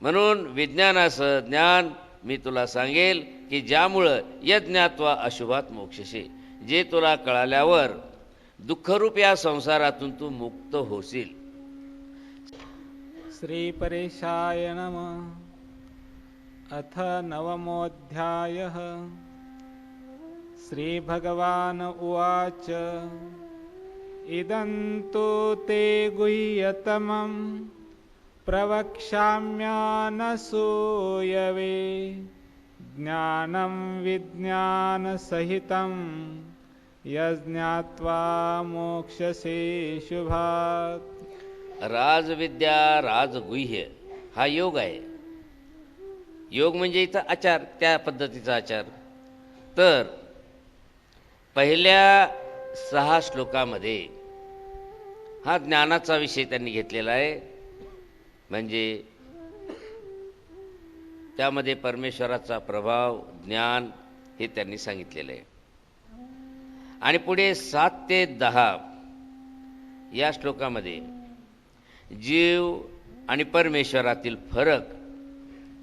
म्हणून विज्ञानासह ज्ञान मी तुला सांगेल की ज्यामुळं यज्ञात्वा अशुभात मोक्षशी जे तुला कळाल्यावर दुःखरूप या संसारातून तू मुक्त होशील. श्रीपरेशाय नम। अथ नवमोऽध्यायः। श्रीभगवान् उवाच। इदं तु ते गुह्यतमम्। प्रवक्ष्याम्यानसूयवे ज्ञानं विज्ञानसहितं यज्ञात्वा मोक्षसे शुभात्। राजविद्या राजगुह्य हा योग आहे. योग म्हणजे इथं आचार त्या पद्धतीचा आचार. तर पहिल्या सहा श्लोकामध्ये हा ज्ञानाचा विषय त्यांनी घेतलेला आहे. म्हणजे त्यामध्ये परमेश्वराचा प्रभाव ज्ञान हे त्यांनी सांगितलेलं आहे. आणि पुढे सात ते दहा या श्लोकामध्ये जीव आणि परमेश्वरातील फरक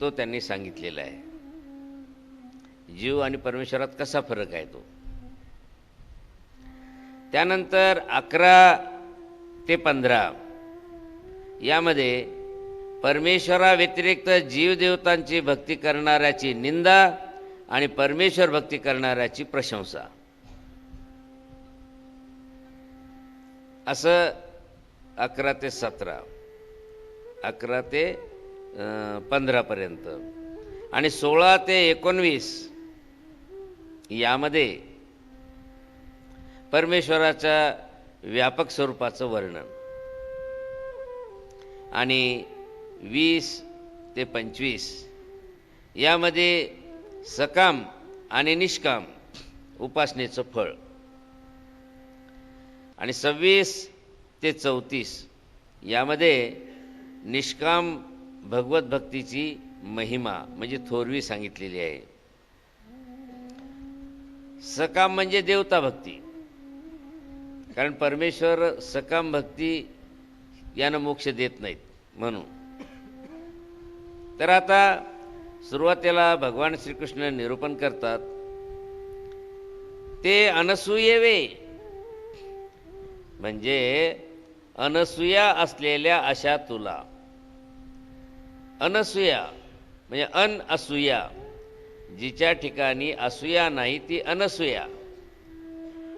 तो त्यांनी सांगितलेला आहे. जीव आणि परमेश्वरात कसा फरक आहे तो? त्यानंतर अकरा ते पंधरा यामध्ये परमेश्वरा व्यतिरिक्त जीवदेवतांची भक्ती करणाऱ्याची निंदा आणि परमेश्वर भक्ती करणाऱ्याची प्रशंसा. असं अकरा ते सतरा अकरा ते पंधरापर्यंत आणि सोळा ते एकोणवीस यामध्ये परमेश्वराच्या व्यापक स्वरूपाचं वर्णन. आणि वीस ते पंचवीस. यामध्ये सकाम आणि निष्काम उपासनेचं फळ. आणि सव्वीस ते चौतीस यामध्ये निष्काम भगवत भक्तीची महिमा म्हणजे थोरवी सांगितलेली आहे. सकाम म्हणजे देवता भक्ती. कारण परमेश्वर सकाम भक्ती यानं मोक्ष देत नाहीत म्हणून. तर आता सुरुवातीला भगवान श्रीकृष्ण निरूपण करतात. ते अनसूयेवे. म्हणजे अनसूया असलेल्या अशा तुला. अनसूया म्हणजे अन असूया. जिच्या ठिकाणी असूया नाही ती अनसूया.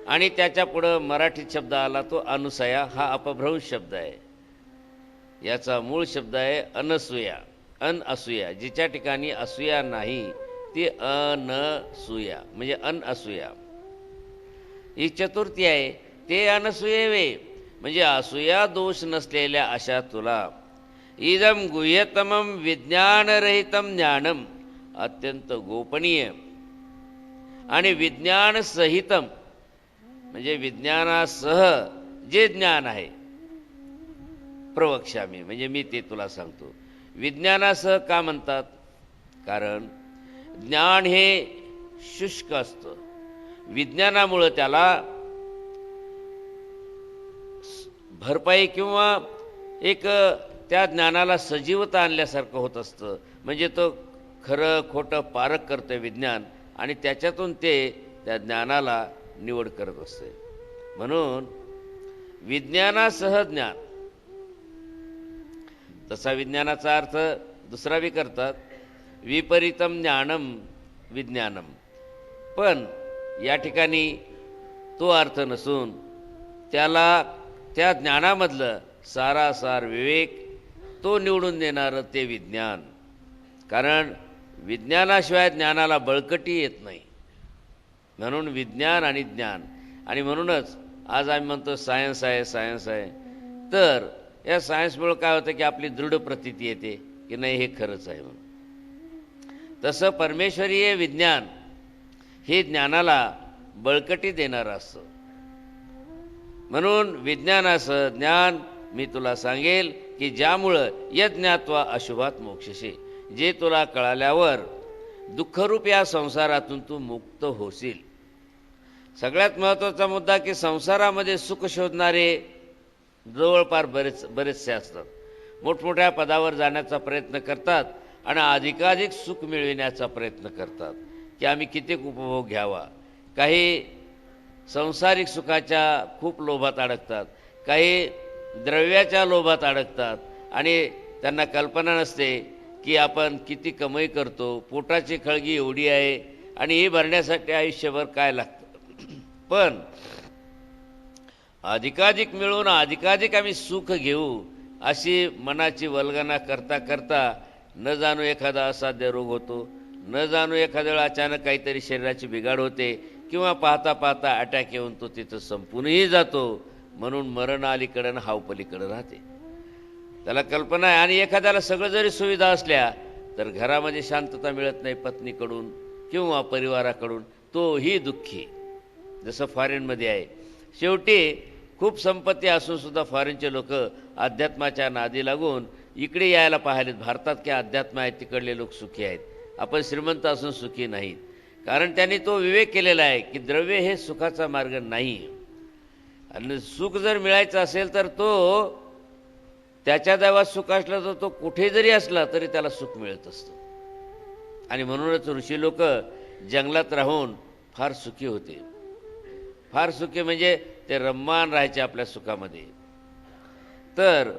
आणि त्याच्या पुढं मराठीत शब्द आला तो अनुसया हा अपभ्रंश शब्द आहे. याचा मूळ शब्द आहे अनसूया. अन असूया जिच्या ठिकाणी असूया नाही ती अनसूया म्हणजे अन असूया. ही चतुर्थी आहे ते अनसूयेवे म्हणजे असूया दोष नसलेल्या अशा तुला. इदम गुह्यतम विज्ञानरहितम ज्ञानम अत्यंत गोपनीय. आणि विज्ञानसहितम म्हणजे विज्ञानासह जे ज्ञान आहे प्रवक्षामी म्हणजे मी ते तुला सांगतो. विज्ञानासह का म्हणतात? कारण ज्ञान हे शुष्क असतं. विज्ञानामुळं त्याला भरपाई किंवा एक त्या ज्ञानाला सजीवता आणल्यासारखं होत असतं. म्हणजे तो खरं खोटं पारख करतं विज्ञान आणि त्याच्यातून ते त्या ज्ञानाला निवड करत असते. म्हणून विज्ञानासह ज्ञान तसा विज्ञानाचा अर्थ दुसरा बी करतात. विपरीतम ज्ञानम विज्ञानम. पण या ठिकाणी तो अर्थ नसून त्याला त्या ज्ञानामधलं सारासार विवेक तो निवडून देणारं ते विज्ञान. कारण विज्ञानाशिवाय ज्ञानाला बळकटी येत नाही. म्हणून विज्ञान आणि ज्ञान. आणि म्हणूनच आज आम्ही म्हणतो सायन्स आहे सायन्स आहे. तर या सायन्समुळं काय होतं की आपली दृढ प्रतीती येते की नाही हे खरंच आहे म्हणून. तसं परमेश्वरीय विज्ञान हे ज्ञानाला बळकटी देणारं असतं. म्हणून विज्ञानासह ज्ञान मी तुला सांगेल की ज्यामुळं यज्ञात्वा अशुभात मोक्षशी जे तुला कळाल्यावर दुःखरूप या संसारातून तू मुक्त होशील. सगळ्यात महत्त्वाचा मुद्दा की संसारामध्ये सुख शोधणारे जवळपार बरेच बरेचसे असतात. मोठमोठ्या पदावर जाण्याचा प्रयत्न करतात आणि अधिकाधिक सुख मिळविण्याचा प्रयत्न करतात की आम्ही कितीक उपभोग घ्यावा. काही संसारिक सुखाच्या खूप लोभात अडकतात काही द्रव्याच्या लोभात अडकतात आणि त्यांना कल्पना नसते की आपण किती कमाई करतो पोटाची खळगी एवढी आहे आणि ही भरण्यासाठी आयुष्यभर काय लागतं. पण अधिकाधिक मिळून अधिकाधिक आम्ही सुख घेऊ अशी मनाची वल्गना करता करता न जाणू एखादा असाध्य रोग होतो न जाणू एखाद्या वेळा अचानक काहीतरी शरीराची बिघाड होते किंवा पाहता पाहता अटॅक येऊन तो तिथं संपूनही जातो म्हणून मरण अलीकडं आणि राहते. त्याला कल्पना आहे आणि एखाद्याला सगळं जरी सुविधा असल्या तर घरामध्ये शांतता मिळत नाही पत्नीकडून किंवा परिवाराकडून तोही दुःखी जसं फॉरेनमध्ये आहे शेवटी खूप संपत्ती असूनसुद्धा फॉरेनचे लोक अध्यात्माच्या नादी लागून इकडे यायला पाहिलेत. भारतात काय अध्यात्म आहेत तिकडले लोक सुखी आहेत. आपण श्रीमंत असून सुखी नाहीत. कारण त्यांनी तो विवेक केलेला आहे की द्रव्य हे सुखाचा मार्ग नाही. आणि सुख जर मिळायचं असेल तर तो त्याच्या दैवात सुख असला तर तो कुठे जरी असला तरी त्याला सुख मिळत असतं. आणि म्हणूनच ऋषी लोक जंगलात राहून फार सुखी होते. फार सुखी म्हणजे ते रम्मान राहायचे आपल्या सुखामध्ये. तर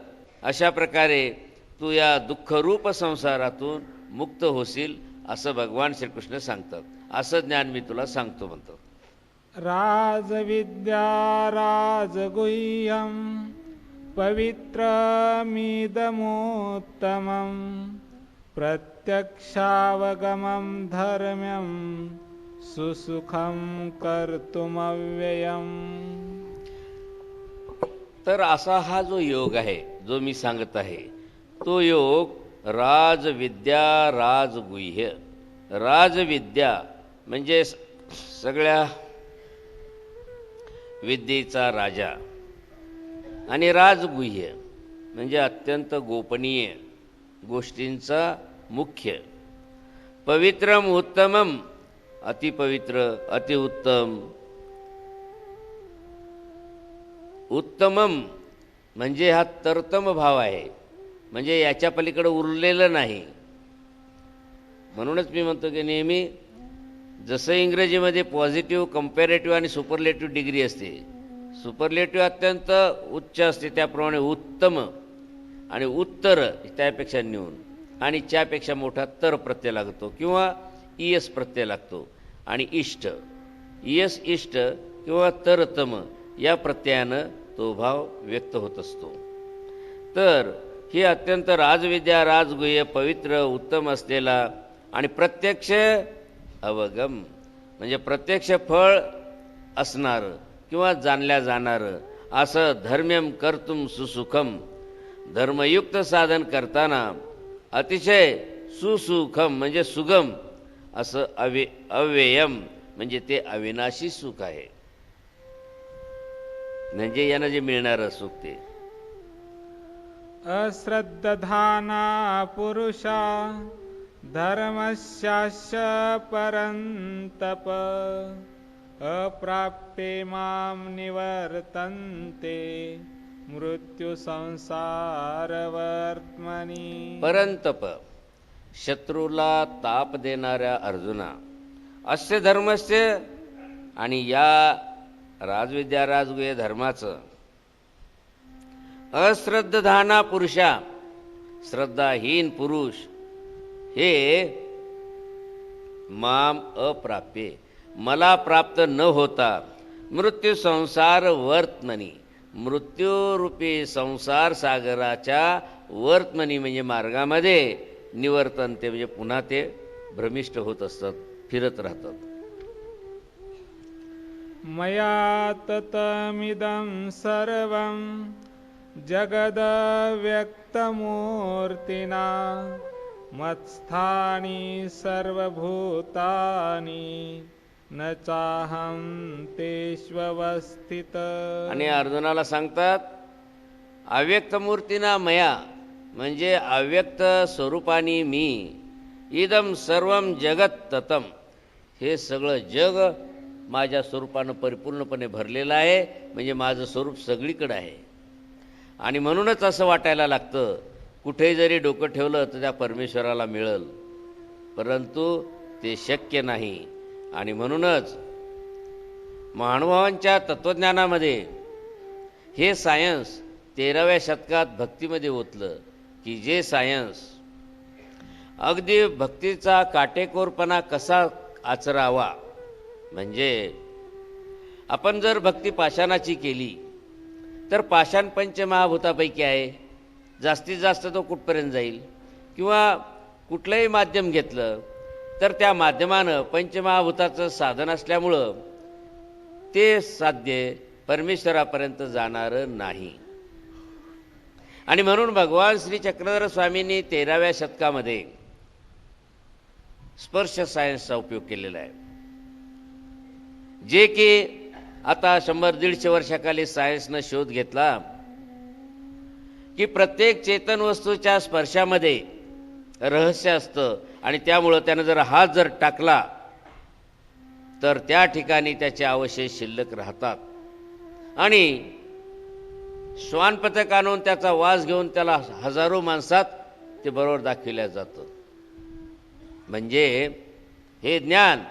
अशा प्रकारे तू या दुःखरूप संसारातून मुक्त होशील असं भगवान श्रीकृष्ण सांगतात. असं ज्ञान मी तुला सांगतो म्हणतो. राजविद्या राजगुह्यं पवित्रमिदमोत्तमं प्रत्यक्षावगमं धर्म्यं सुसुखं कर्तुमव्ययम्। तर असा हा जो योग आहे जो मी सांगत आहे तो योग राजविद्या राजगुह्य. राजविद्या म्हणजे सगळ्या विद्येचा राजा. आणि राजगुह्य म्हणजे अत्यंत गोपनीय गोष्टींचा मुख्य. पवित्रम उत्तमम अतिपवित्र अतिउत्तम उत्तमम म्हणजे हा तरतम भाव आहे. म्हणजे याच्या पलीकडं उरलेलं नाही. म्हणूनच मी म्हणतो की नेहमी जसं इंग्रजीमध्ये पॉझिटिव्ह कम्पॅरेटिव्ह आणि सुपरलेटिव्ह डिग्री असते सुपरलेटिव्ह अत्यंत उच्च असते त्याप्रमाणे उत्तम आणि उत्तर त्यापेक्षा न्यून आणि च्यापेक्षा मोठा तर प्रत्यय लागतो. किंवा इयस प्रत्यय लागतो. आणि इष्ट. इयस इष्ट किंवा तरतम या प्रत्ययानं तो भाव व्यक्त होत असतो. तर ही अत्यंत राजविद्या राजगुह्य पवित्र उत्तम असलेला आणि प्रत्यक्ष अवगम म्हणजे प्रत्यक्ष फळ असणारं किंवा जाणल्या जाणारं असं धर्म्यम कर्तुम सुसुखम. धर्मयुक्त साधन करताना अतिशय सुसुखम म्हणजे सुगम असं अवे अव्ययम म्हणजे ते अविनाशी सुख आहे. म्हणजे यानं जे मिळणारं सुख ते. अश्रद्दधाना पुरुषा धर्मस्यास्य परन्तप अप्राप्ते मां निवर्तन्ते मृत्युसंसारवर्त्मनि। परंतप शत्रूला ताप देणाऱ्या अर्जुना. अस्य धर्मस्य आणि या राजविद्या राजगुय धर्माचं. अश्रद्धाना पुरुषा श्रद्धाहीन पुरुष हे माम अप्राप्ये. मला प्राप्त न होता मृत्यू संसार वर्तमनी. मृत्यूरूपी संसार सागराच्या वर्तमनी म्हणजे मार्गामध्ये. निवर्तन ते म्हणजे पुन्हा ते भ्रमिष्ट होत असतात फिरत राहतात. मया ततमिदं सर्वं जगदव्यक्तमूर्तिना मत्स्थानि सर्वभूतानि न चाहं तेष्वस्थित। आणि अर्जुनाला सांगतात अव्यक्त मूर्तीना मया म्हणजे अव्यक्त स्वरूपाने मी इदम सर्व जगत ततम. हे सगळं जग माझ्या स्वरूपानं परिपूर्णपणे भरलेलं आहे म्हणजे माझं स्वरूप सगळीकडं आहे. आणि म्हणूनच असं वाटायला लागतं कुठेही जरी डोकं ठेवलं तर त्या परमेश्वराला मिळेल. परंतु ते शक्य नाही. आणि म्हणूनच महानुभावांच्या तत्त्वज्ञानामध्ये हे सायन्स तेराव्या शतकात भक्तीमध्ये ओतलं. की जे सायन्स अगदी भक्तीचा काटेकोरपणा कसा आचरावा म्हणजे आपण जर भक्ती पाषाणाची केली तर पाषाण पंचमहाभूतापैकी आहे. जास्तीत जास्त तो कुठपर्यंत जाईल? किंवा कुठलंही माध्यम घेतलं तर त्या माध्यमानं पंचमहाभूताचं साधन असल्यामुळं ते साध्य परमेश्वरापर्यंत जाणारं नाही. आणि म्हणून भगवान श्री चक्रधर स्वामींनी तेराव्या शतकामध्ये स्पर्श सायन्सचा उपयोग केलेला आहे. जे की आता शंभर दीडशे वर्षाखाली सायन्सनं शोध घेतला की प्रत्येक चेतन वस्तूच्या स्पर्शामध्ये रहस्य असतं आणि त्यामुळं त्यानं जर हात जर टाकला तर त्या ठिकाणी त्याचे अवशेष शिल्लक राहतात. आणि श्वान पथक आणून त्याचा वास घेऊन त्याला हजारो माणसात ते बरोबर दाखविल्या जातं. म्हणजे हे ज्ञान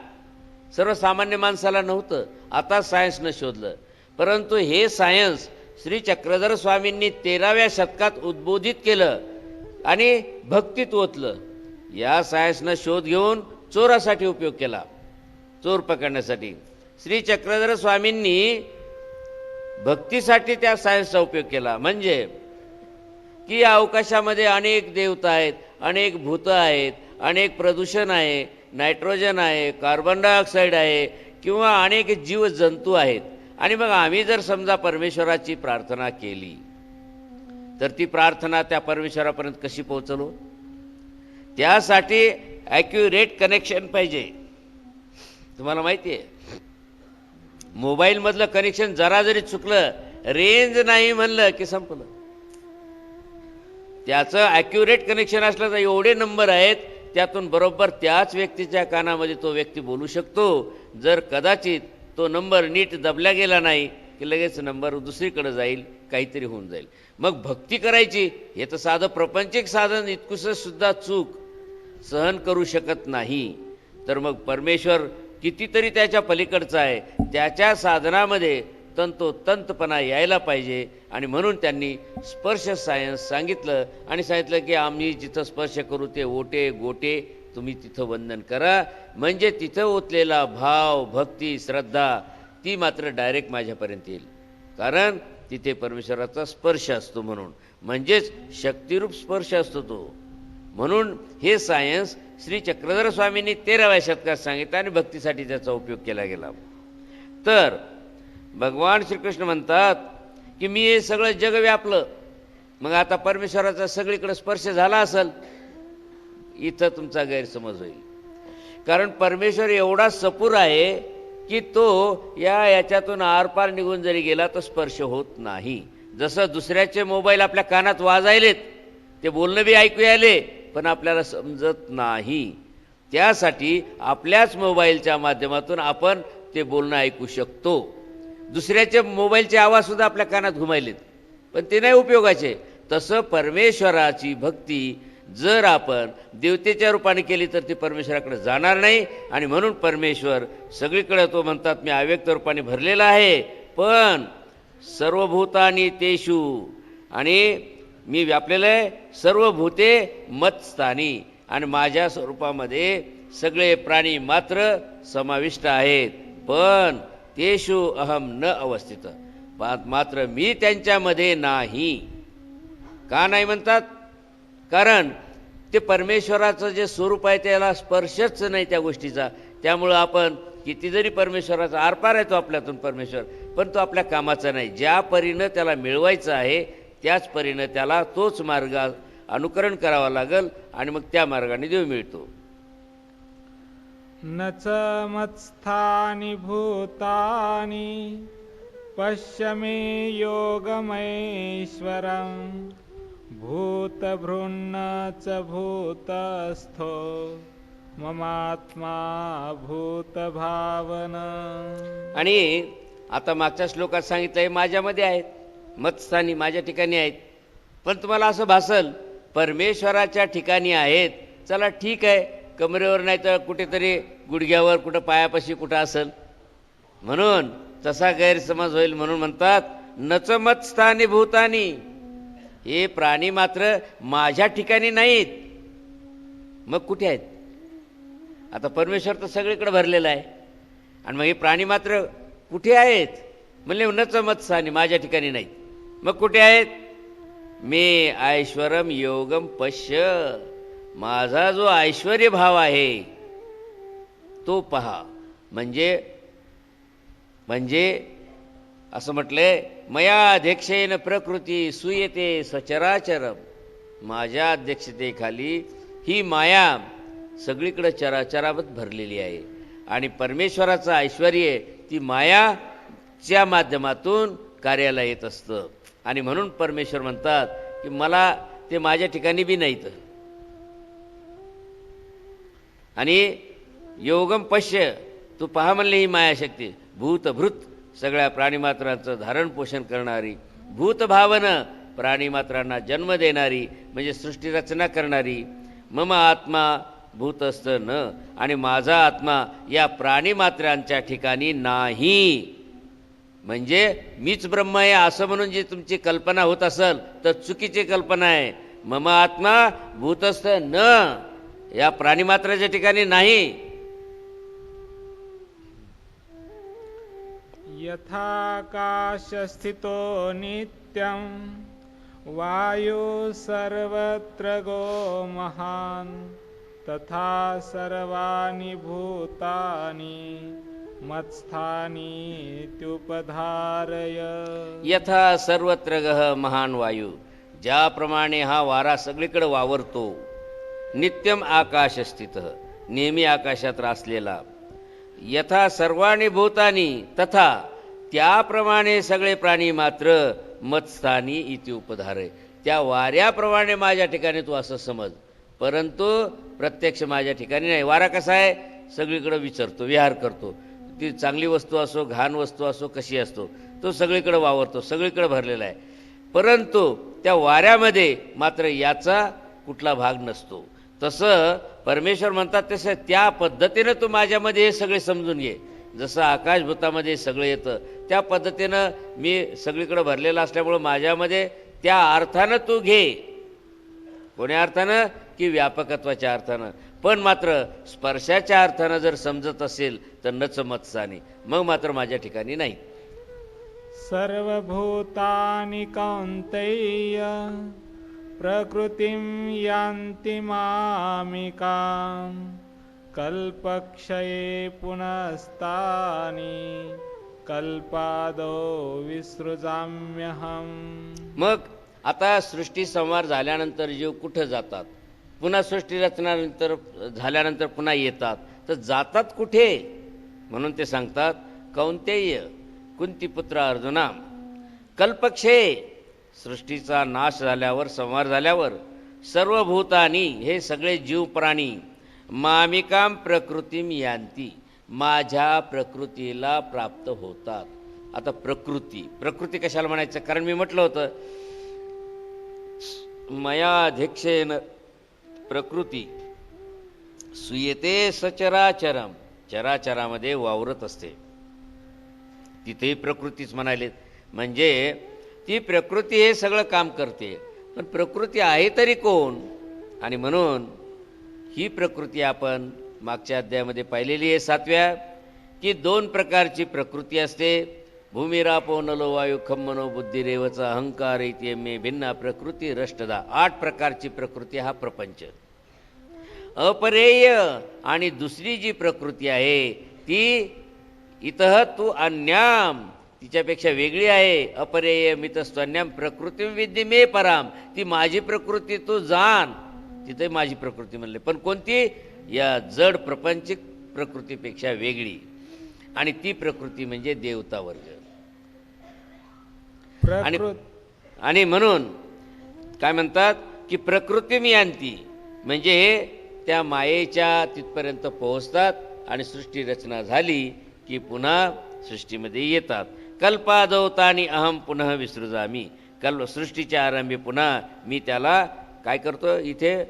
सर्वसामान्य माणसाला नव्हतं. आता सायन्सनं शोधलं. परंतु हे सायन्स श्री चक्रधर स्वामींनी तेराव्या शतकात उद्बोधित केलं आणि भक्तीत ओतलं. या सायन्सनं शोध घेऊन चोरासाठी उपयोग केला. चोर पकडण्यासाठी. श्री चक्रधर स्वामींनी भक्तीसाठी त्या सायन्सचा उपयोग केला. म्हणजे की या अवकाशामध्ये अनेक देवता आहेत अनेक भूतं आहेत अनेक प्रदूषण आहे नायट्रोजन आहे कार्बन डायऑक्साईड आहे किंवा अनेक जीवजंतू आहेत. आणि मग आम्ही जर समजा परमेश्वराची प्रार्थना केली तर ती प्रार्थना त्या परमेश्वरापर्यंत कशी पोहोचलो? त्यासाठी ॲक्युरेट कनेक्शन पाहिजे. तुम्हाला माहिती आहे? मोबाईलमधलं कनेक्शन जरा जरी चुकलं रेंज नाही म्हणलं की संपलं. त्याचं ॲक्युरेट कनेक्शन असलं तर एवढे नंबर आहेत त्यातून बरोबर त्याच व्यक्तीच्या कानामध्ये तो व्यक्ती बोलू शकतो. जर कदाचित तो नंबर नीट दबला गेला नाही की लगेच नंबर दुसरीकडे जाईल काहीतरी होऊन जाईल. मग भक्ती करायची हे तर साधं प्रपंचिक साधन इतकुसं सुद्धा चूक सहन करू शकत नाही. तर मग परमेश्वर कितीतरी त्याच्या पलीकडचा आहे. त्याच्या साधनामध्ये तंतोतंतपणा यायला पाहिजे. आणि म्हणून त्यांनी स्पर्श सायन्स सांगितलं आणि सांगितलं की आम्ही जिथं स्पर्श करू ते ओटे गोटे तुम्ही तिथं वंदन करा. म्हणजे तिथं ओतलेला भाव भक्ती श्रद्धा ती मात्र डायरेक्ट माझ्यापर्यंत येईल. कारण तिथे परमेश्वराचा स्पर्श असतो म्हणून. म्हणजेच शक्तिरूप स्पर्श असतो तो. म्हणून हे सायन्स श्री चक्रधर स्वामींनी तेराव्या शतकात सांगितलं आणि भक्तीसाठी त्याचा उपयोग केला गेला. तर भगवान श्रीकृष्ण म्हणतात की मी हे सगळं जग व्यापलं. मग आता परमेश्वराचा सगळीकडे स्पर्श झाला असेल इथं तुमचा गैरसमज होईल. कारण परमेश्वर एवढा सपूर आहे की तो या याच्यातून आरपार निघून जरी गेला तर स्पर्श होत नाही. जसं दुसऱ्याचे मोबाईल आपल्या कानात वाजायलेत ते बोलणं बी ऐकू आले पण आपल्याला समजत नाही. त्यासाठी आपल्याच मोबाईलच्या माध्यमातून आपण ते बोलणं ऐकू शकतो. दुसऱ्याचे मोबाईलचे आवाजसुद्धा आपल्या कानात घुमायलेत. पण ते नाही उपयोगाचे. तसं परमेश्वराची भक्ती जर आपण देवतेच्या रूपाने केली तर ती परमेश्वराकडे जाणार नाही. आणि म्हणून परमेश्वर सगळीकडे तो म्हणतात मी अव्यक्त रूपाने भरलेला आहे. पण सर्वभूतानी तेषू आणि मी व्यापलेलं आहे. सर्व भूते मतस्थानी. आणि माझ्या स्वरूपामध्ये सगळे प्राणी मात्र समाविष्ट आहेत. पण तेषु अहम न अवस्थित. मात्र मी त्यांच्यामध्ये नाही. का नाही म्हणतात? कारण ते परमेश्वराचं जे स्वरूप आहे त्याला स्पर्शच नाही त्या गोष्टीचा. त्यामुळं आपण किती जरी परमेश्वराचा आरपार आहे तो आपल्यातून परमेश्वर. पण तो आपल्या कामाचा नाही. ज्या परीनं त्याला मिळवायचं आहे त्याच परीनं त्याला तोच मार्ग अनुकरण करावा लागल आणि मग त्या मार्गाने देव मिळतो. न च मत्स्थानि भूतानि पश्य मे योगमैश्वरम् भूतभृन्न च भूतस्थो ममात्मा भूतभावन। आणि आता मागच्या श्लोकात सांगितलं आहे माझ्यामध्ये आहेत. मतस्थानी माझ्या ठिकाणी आहेत. पण तुम्हाला असं भासल परमेश्वराच्या ठिकाणी आहेत. चला ठीक आहे. कमरेवर नाही तर कुठेतरी गुडघ्यावर कुठं पायापाशी कुठं असेल. म्हणून तसा गैरसमज होईल म्हणून म्हणतात नचमत स्थानी भूतानी. हे प्राणी मात्र माझ्या ठिकाणी नाहीत. मग कुठे आहेत? आता परमेश्वर तर सगळीकडे भरलेला आहे. आणि मग हे प्राणी मात्र कुठे आहेत? म्हणले नचमत स्थानी माझ्या ठिकाणी नाहीत. मग कुठे आहेत? मे ऐश्वरम योगम पश्य. माझा जो ऐश्वर्य भाव आहे तो पहा. म्हणजे म्हणजे असं म्हटलंय मया अध्यक्षेन प्रकृती सुयते सचराचरम. माझ्या अध्यक्षतेखाली ही माया सगळीकडे चराचरावत भरलेली आहे. आणि परमेश्वराचं ऐश्वर ती मायाच्या माध्यमातून कार्याला येत असतं. आणि म्हणून परमेश्वर म्हणतात की मला ते माझ्या ठिकाणी बी नाहीत. आणि योगम पश्य तू पहा म्हणले ही मायाशक्ती. भूतभृत सगळ्या प्राणीमात्रांचं धारण पोषण करणारी भूतभावनं प्राणीमात्रांना जन्म देणारी म्हणजे सृष्टी रचना करणारी मम आत्मा भूतस्थ न आणि माझा आत्मा या प्राणीमात्रांच्या ठिकाणी नाही. म्हणजे मीच ब्रह्म आहे असं म्हणून जी तुमची कल्पना होत असेल तर चुकीची कल्पना आहे. मम आत्मा भूतस्थ न या प्राणीमात्राच्या ठिकाणी नाही. यथाकाशस्थितो नित्यं वायु सर्वत्र गो महान् तथा सर्वानी भूतानी। मत्स्थानीत्युपधारय। यथा सर्वत्र गह महान वायू ज्याप्रमाणे हा वारा सगळीकडे वावरतो नित्यम आकाश स्थित नेहमी आकाशात रासलेला. यथा सर्वाणी भूतानी तथा त्याप्रमाणे सगळे प्राणी मात्र मत्स्थानी इति उपधारय. त्या वाऱ्याप्रमाणे माझ्या ठिकाणी तू असं समज. परंतु प्रत्यक्ष माझ्या ठिकाणी नाही. वारा कसा आहे? सगळीकडे विचारतो विहार करतो. ती चांगली वस्तू असो घाण वस्तू असो कशी असतो तो सगळीकडे वावरतो सगळीकडे भरलेला आहे. परंतु त्या वाऱ्यामध्ये मात्र याचा कुठला भाग नसतो. तसं परमेश्वर म्हणतात तसं त्या पद्धतीनं तू माझ्यामध्ये हे सगळे समजून घे. जसं आकाशभूतामध्ये सगळं येतं त्या पद्धतीनं मी सगळीकडे भरलेलं असल्यामुळं माझ्यामध्ये त्या अर्थानं तू घे. कोण्या अर्थानं? की व्यापकत्वाच्या अर्थानं. पण मात्र स्पर्शाच्या अर्थानं जर समजत असेल तर नचमत्साने मग मात्र माझ्या ठिकाणी नाही. सर्वभूतानि कौन्तेय प्रकृतिं यान्ति मामिकां कल्पक्षये पुनस्तानि कल्पादो विसृजाम्यहम्। मग आता सृष्टी संवार झाल्यानंतर जीव कुठं जातात? पुन्हा सृष्टी रचनानंतर झाल्यानंतर पुन्हा येतात. तर जातात कुठे? म्हणून ते सांगतात कौंतेय कुंतीपुत्र अर्जुना कल्पक्षे सृष्टीचा नाश झाल्यावर संहार झाल्यावर सर्व भूतानी हे सगळे जीव प्राणी मामिकाम प्रकृतीम यांती माझ्या प्रकृतीला प्राप्त होतात. आता प्रकृती प्रकृती कशाला म्हणायचं? कारण मी म्हटलं होतं मयाध्यक्षेन प्रकृती. सुयते सचराचरम. चराचरामध्ये वावरत असते. तिथेही प्रकृतीच म्हणाले. म्हणजे ती प्रकृती हे सगळं काम करते. पण प्रकृती आहे तरी कोण? आणि म्हणून ही प्रकृती आपण मागच्या अध्यायामध्ये पाहिलेली आहे सातव्या की दोन प्रकारची प्रकृती असते. भूमिरापो नलो वायू खम्मनो बुद्धिरेवचा अहंकार इत्यमे भिन्न प्रकृती रष्टदा आठ प्रकारची प्रकृती हा प्रपंच अपरेय आणि दुसरी जी प्रकृती आहे ती इतः तू अन्याम तिच्यापेक्षा वेगळी आहे अपरेय मितस्त्वन्याम प्रकृती विद्य मे पराम ती माझी प्रकृती तू जाण तिथे माझी प्रकृती म्हणले पण कोणती या जड प्रपंचिक प्रकृतीपेक्षा वेगळी आणि ती प्रकृती म्हणजे देवता वर्ग आणि म्हणून काय म्हणतात की प्रकृती मी आणती. म्हणजे हे त्या मायेच्या तिथपर्यंत पोहोचतात आणि सृष्टी रचना झाली की पुन्हा सृष्टीमध्ये येतात. कल्पादवतानी अहम पुन्हा विसृजामी. कल्प सृष्टीच्या आरंभी पुन्हा मी त्याला काय करतो? इथे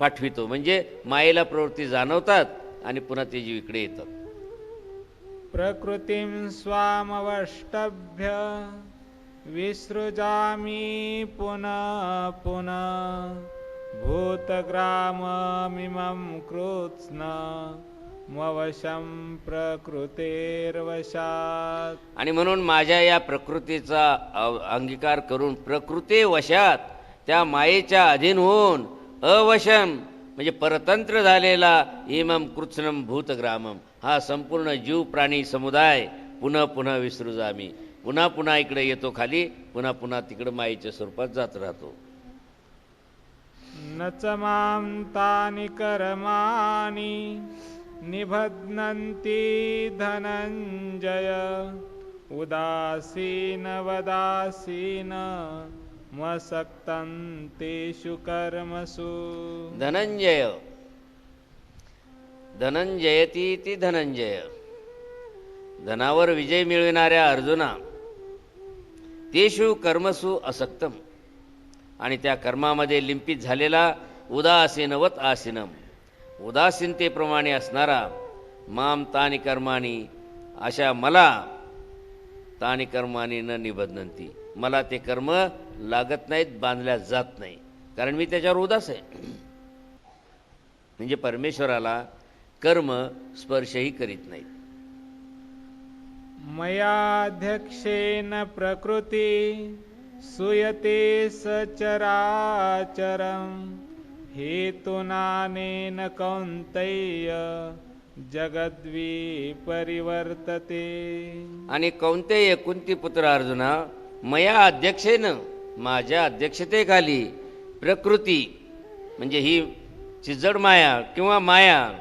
पाठवितो. म्हणजे मायेला प्रवृत्ती जाणवतात आणि पुन्हा ते जीव इकडे येतात. प्रकृतिं स्वामवष्टभ्य. विसृजामि पुनः पुनः भूतग्राममिमं कृत्स्न मवशं प्रकृतेर्वशात। आणि म्हणून माझ्या या प्रकृतीचा अव- अंगीकार करून प्रकृती वशात त्या मायेच्या अधीन होऊन अवशम म्हणजे परतंत्र झालेला इमम कृत्स्नम भूतग्रामम हा संपूर्ण जीव प्राणी समुदाय पुन्हा पुन्हा विसरू जामी पुन्हा पुन्हा इकडे येतो खाली पुन्हा पुन्हा तिकडं मायेच्या स्वरूपात जात राहतो. न च मां तानि कर्माणि निबध्नन्ति धनञ्जय। उदासीन वदासीन मसक्तं तेषु कर्मसु धनंजय धनंजयती ती धनंजय धनावर विजय मिळविणाऱ्या अर्जुना तेषु कर्मसु असक्तम. आणि त्या कर्मामध्ये लिंपित झालेला उदासीनवत आसीनम. उदासीनतेप्रमाणे असणारा माम तानी कर्माणी अशा मला तानी कर्मानी न निबंधनती. मला ते कर्म लागत नाहीत बांधल्या जात नाही. कारण मी त्याच्यावर उदास आहे. म्हणजे परमेश्वराला कर्म स्पर्शही करीत नाहीत. मयाध्यक्षेन प्रकृति सुयते सचराचरं। हेतुनानेन कौन्तेय जगद्विपरिवर्तते। आणि कोणते कुंती पुत्र अर्जुना मया अध्यक्षेन माझ्या अध्यक्षतेखाली प्रकृती म्हणजे ही चिजड माया किंवा माया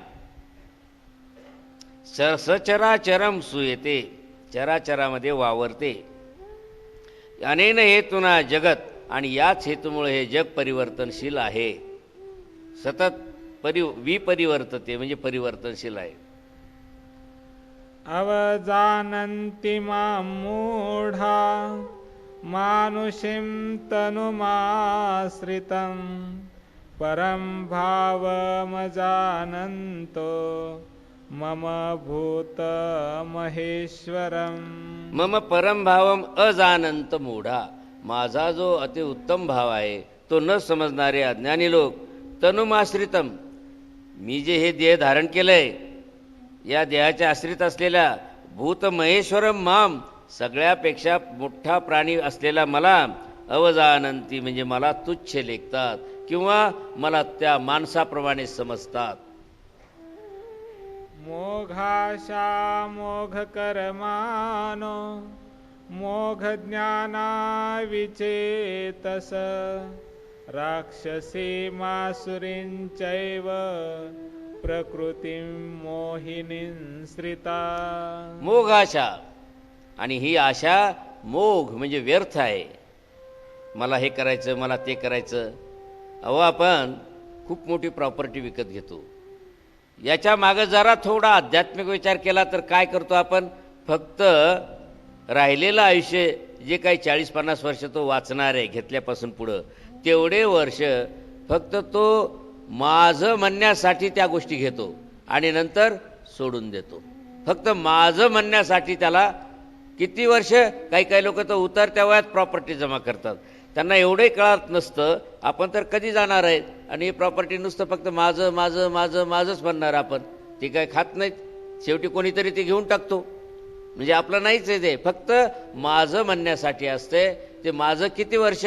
स सचराचरम सुयते। चराचरामध्ये वावरते. अनेन हेतुना जगत आणि याच हेतूमुळे हे जग परिवर्तनशील आहे. सतत परि विपरिवर्तते म्हणजे परिवर्तनशील आहे. अवजानन्ति मां मूढा मानुषीं तनुमाश्रितं परं भावमजानन्तो। मम भूतमहेश्वरम् मम परमभावम अजानंत मोढा माझा जो अति उत्तम भाव आहे तो न समजणारे अज्ञानी लोक तनुमाश्रितम मी जे हे देह धारण केलंय या देहाच्या आश्रित असलेल्या भूत महेश्वरम माम सगळ्यापेक्षा मोठा प्राणी असलेला मला अवजानंती म्हणजे मला तुच्छ लेखतात किंवा मला त्या माणसाप्रमाणे समजतात। मोघाशा मोघकर्माणो मोघज्ञानाविचेतस। राक्षसी मासुरीञ्चैव प्रकृतिं मोहिनीं श्रिता मोघ आशा आणि ही आशा मोघ म्हणजे व्यर्थ आहे. मला हे करायचं मला ते करायचं. अहो आपण खूप मोठी प्रॉपर्टी विकत घेतो. याच्या मागं जरा थोडा आध्यात्मिक विचार केला तर काय करतो आपण? फक्त राहिलेलं आयुष्य जे काही चाळीस पन्नास वर्ष तो वाचणार आहे घेतल्यापासून पुढं तेवढे वर्ष फक्त तो माझं म्हणण्यासाठी त्या गोष्टी घेतो आणि नंतर सोडून देतो. फक्त माझं म्हणण्यासाठी त्याला किती वर्ष? काही काही लोक तर उतरत्या वयात प्रॉपर्टी जमा करतात. त्यांना एवढंही कळत नसतं आपण तर कधी जाणार आहेत? आणि ही प्रॉपर्टी नुसतं फक्त माझं माझं माझं माझंच म्हणणार आपण. ती काय खात नाहीत. शेवटी कोणीतरी ती घेऊन टाकतो. म्हणजे आपलं नाहीच आहे ते. फक्त माझं म्हणण्यासाठी असते. ते माझं किती वर्ष?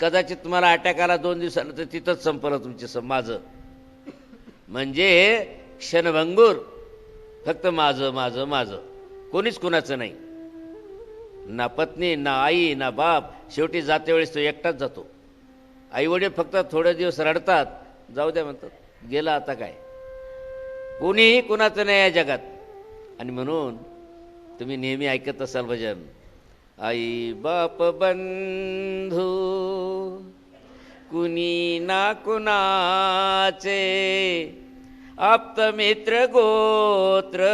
कदाचित तुम्हाला अटॅक आला दोन दिवसानंतर तिथंच संपलं तुमचे स माझं. म्हणजे क्षणभंगूर. फक्त माझं माझं माझं. कोणीच कुणाचं नाही. ना पत्नी ना आई ना बाप. शेवटी जाते वेळेस तो एकटाच जातो. आईवडील फक्त थोडे दिवस रडतात. जाऊ द्या म्हणतात गेला आता काय? कोणीही कुणाचं नाही या जगात. आणि म्हणून तुम्ही नेहमी ऐकत असाल भजन आई बाप बंधू कुणी ना कुणाचे आप्त मित्र गोत्र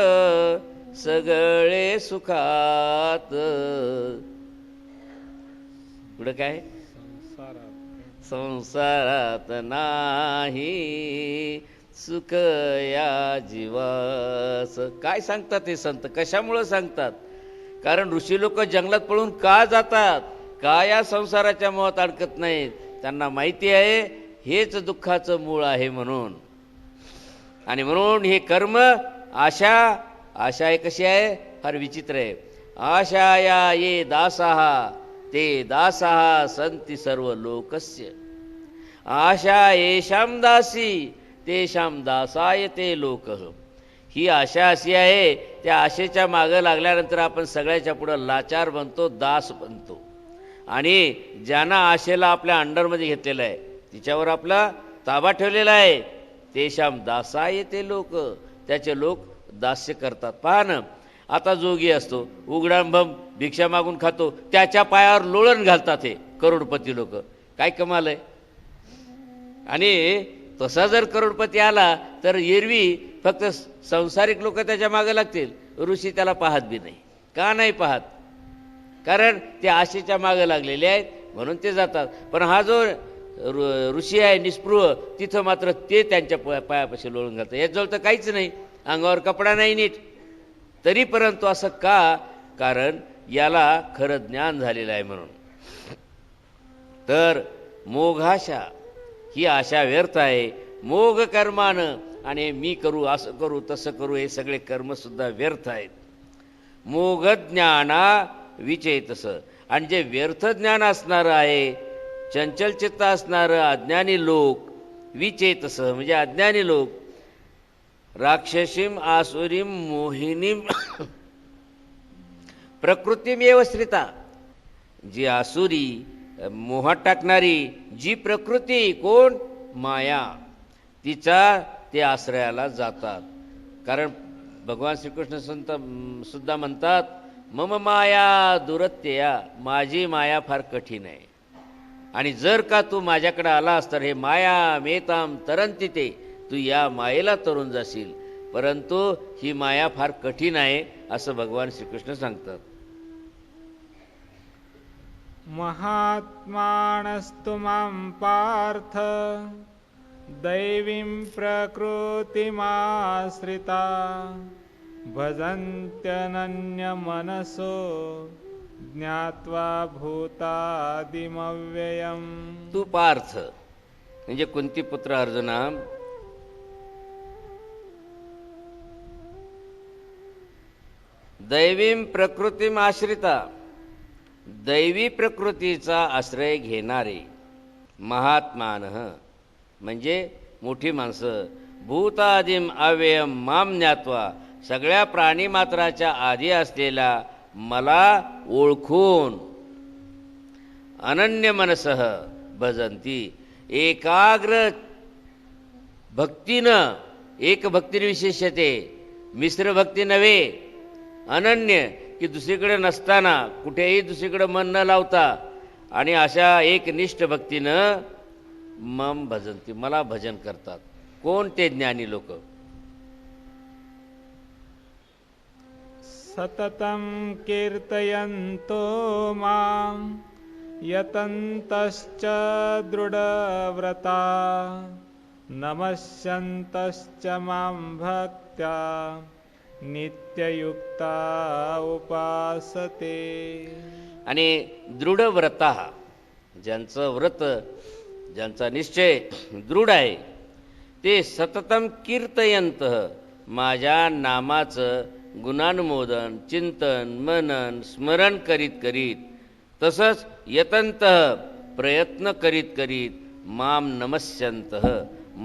सगळे सुखात. पुढं काय? संसारात नाही. सुख या जीवास. काय सांगतात हे संत? कशामुळं सांगतात? कारण ऋषी लोक जंगलात पळून का जातात? का या संसाराच्या मोहात अडकत नाहीत? त्यांना माहिती आहे हेच दुःखाचं मूळ आहे म्हणून. आणि म्हणून हे कर्म आशा आशा हे कशी आहे? फार विचित्र आहे. आशा या ये दासाहा ते दासाहा संती सर्व लोकस्य आशा येशाम दासी तेशाम दासाय ते लोक ही आशा अशी आहे त्या आशेच्या मागं लागल्यानंतर आपण सगळ्याच्या पुढं लाचार बनतो दास बनतो. आणि ज्यांना आशेला आपल्या अंडरमध्ये घेतलेलं आहे तिच्यावर आपला ताबा ठेवलेला आहे तेशाम दासाय ते लोक त्याचे लोक दास्य करतात. पहा ना आता जोगी असतो उघडांभम भिक्षा मागून खातो त्याच्या पायावर लोळण घालतात हे करोडपती लोक. काय कमाल आहे? आणि तसा जर करोडपती आला तर एरवी फक्त संसारिक लोक त्याच्यामागे लागतील. ऋषी त्याला पाहत बी नाही. का नाही पाहत? कारण ते आशेच्या मागे लागलेले आहेत म्हणून ते जातात. पण हा जो ऋ- ऋषी आहे निस्पृह तिथं मात्र ते त्यांच्या प पायापाशी लोळून घालतात याजवळ तर काहीच नाही. अंगावर कपडा नाही नीट. तरी परंतु असं का? कारण याला खरं ज्ञान झालेलं आहे म्हणून. तर मोघाशा ही आशा व्यर्थ आहे. मोघ कर्मानं आणि मी करू असं करू तसं करू हे सगळे कर्मसुद्धा व्यर्थ आहेत. मोघ ज्ञाना विचेतस. आणि जे व्यर्थ ज्ञान असणारं आहे चंचलचित्त असणारं अज्ञानी लोक विचेतस म्हणजे अज्ञानी लोक राक्षसीम आसुरीम मोहिनीम प्रकृतीमेव श्रिता जी आसुरी मोहात टाकणारी जी प्रकृती कोण? माया. तिचा ते आश्रयाला जातात. कारण भगवान श्रीकृष्ण संत सुद्धा म्हणतात मम माया दुरत्यया माझी माया फार कठीण आहे. आणि जर का तू माझ्याकडे आलास तर हे माया मेताम तरंती ते. तू या मायेला तरुण जाशील. परंतु ही माया फार कठीण आहे असं भगवान श्रीकृष्ण सांगतात. महात्मानस्तु मां पार्थ दैवीं प्रकृतिमाश्रिता भजन्त्यनन्यमनसो ज्ञात्वा भूतादिमव्ययम्। तू पार्थ म्हणजे कुंती पुत्र अर्जुना? दैवीं प्रकृतिमाश्रिता आश्रिता दैवी प्रकृतीचा आश्रय घेणारे महात्मान म्हणजे मोठी माणसं भूतादिम अव्ययम माम ज्ञात्वा सगळ्या प्राणीमात्राच्या आधी असलेला मला ओळखून अनन्य मनसह भजंती एकाग्र भक्तीनं एक भक्तिविशेषते मिश्र भक्ती नव्हे अनन्य की दुसरीकडे नसताना कुठेही दुसरीकडे मन न लावता आणि अशा एकनिष्ठ भक्तीनं मम भजंती मला भजन करतात. कोण ते ज्ञानी लोक? सततं कीर्तयन्तो मां यतन्तश्च दृढव्रता नमस्यन्तश्च मां भक्त्या। नित्ययुक्ता उपासते। आणि दृढ व्रता ज्यांचं व्रत ज्यांचा निश्चय दृढ आहे ते सततम कीर्तयंत माझ्या नामाचं गुणानुमोदन चिंतन मनन स्मरण करीत करीत तसंच यतंत प्रयत्न करीत करीत माम नमस्यंत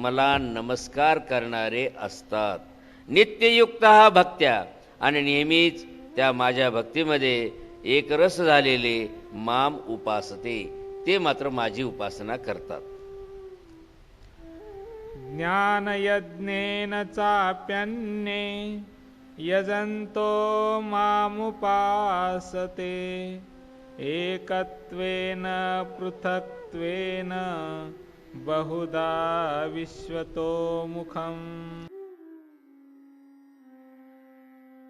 मला नमस्कार करणारे असतात. नित्ययुक्त हा भक्त्या. आणि नेहमीच त्या माझ्या भक्तीमध्ये एक रस झालेले माम उपासते. ते मात्र माझी उपासना करतात. ज्ञानयज्ञेन चाप्यन्ये यजन्तो मामुपासते एकत्वेन पृथक्त्वेन बहुधा विश्वतो मुखम्.